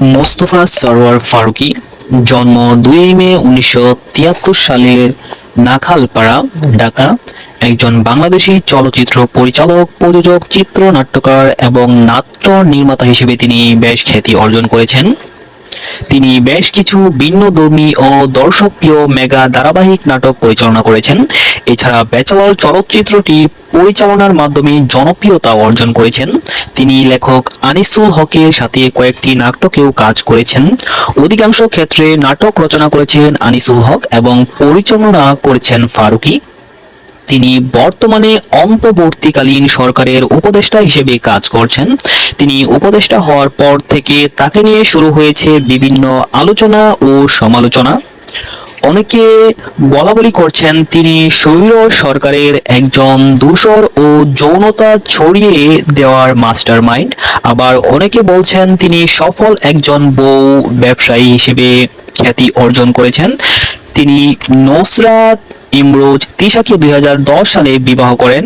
মোস্তফা সরোয়ার ফারুকি জন্ম দুই মে উনিশশো তিয়াত্তর সালের নাখালপাড়া, ঢাকা। একজন বাংলাদেশি চলচ্চিত্র পরিচালক, প্রযোজক, চিত্রনাট্যকার এবং নাট্য নির্মাতা হিসেবে তিনি বেশ খ্যাতি অর্জন করেছেন। তিনি বেশ কিছু ভিন্নধর্মী ও দর্শকপ্রিয় মেগা ধারাবাহিক নাটক পরিচালনা করেছেন। এছাড়া ব্যাচেলর চলচ্চিত্রটি পরিচালনার মাধ্যমে জনপ্রিয়তা অর্জন করেছেন। তিনি লেখক আনিসুল হকের সাথে কয়েকটি নাটকেও কাজ করেছেন। অধিকাংশ ক্ষেত্রে নাটক রচনা করেছেন আনিসুল হক এবং পরিচালনা করেছেন ফারুকী। তিনি বর্তমানে অন্তর্বর্তীকালীন সরকারের উপদেষ্টা হিসেবে কাজ করছেন। তিনি উপদেষ্টা হওয়ার পর থেকে তাকে নিয়ে শুরু হয়েছে বিভিন্ন আলোচনা ও সমালোচনা। অনেকে বলা বলি করছেন, তিনি স্বৈর সরকারের একজন দূষর ও যৌনতা ছড়িয়ে দেওয়ার মাস্টার মাইন্ড আবার অনেকে বলছেন, তিনি সফল একজন বউ ব্যবসায়ী হিসেবে খ্যাতি অর্জন করেছেন। তিনি নসরাত ইমরোজ তিশাকে দুই হাজার দশ সালে বিবাহ করেন।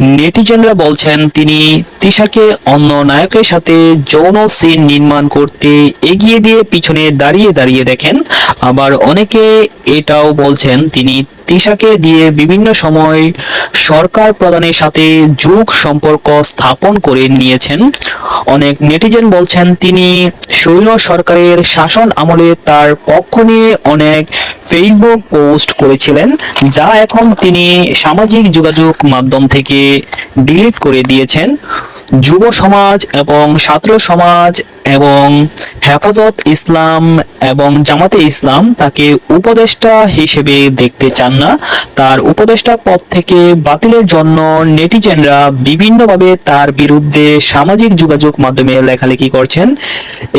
নেটিজেনরা বলছেন তিনি তিশাকে অন্য নায়কের সাথে যৌন সিন নির্মাণ করতে এগিয়ে দিয়ে পিছনে দাঁড়িয়ে দাঁড়িয়ে দেখেন। আবার অনেকে এটাও বলছেন তিনি তিশাকে দিয়ে বিভিন্ন সময় সরকার প্রধানের সাথে যুগ সম্পর্ক স্থাপন করে নিয়েছেন। অনেক নেটিজেন বলছেন, তিনি শৈল সরকারের শাসন আমলে তার পক্ষ নিয়ে অনেক ফেসবুক পোস্ট করেছিলেন, যা এখন তিনি সামাজিক যোগাযোগ মাধ্যম থেকে ডিলিট করে দিয়েছেন। যুব সমাজ এবং ছাত্র সমাজ এবং হেফাজত ইসলাম এবং জামাতে ইসলাম তাকে উপদেষ্টা হিসেবে দেখতে চান না। তার উপদেষ্টা পদ থেকে বাতিলের জন্য নেটিজেনরা বিভিন্নভাবে তার বিরুদ্ধে সামাজিক যোগাযোগ মাধ্যমে লেখালেখি করছেন।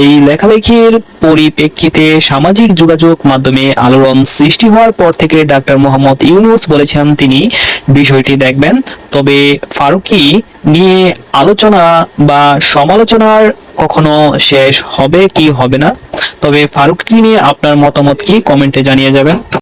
এই লেখালেখির পরিপ্রেক্ষিতে সামাজিক যোগাযোগ মাধ্যমে আলোড়ন সৃষ্টি হওয়ার পর থেকে ডাক্তার মোহাম্মদ ইউনুস বলেছেন তিনি বিষয়টি দেখবেন। তবে ফারুকি নিয়ে আলোচনা বা সমালোচনার কখনো শেষ হবে কি হবে না? তবে ফারুককে নিয়ে আপনার মতামত কি? কমেন্টে জানিয়ে যাবেন।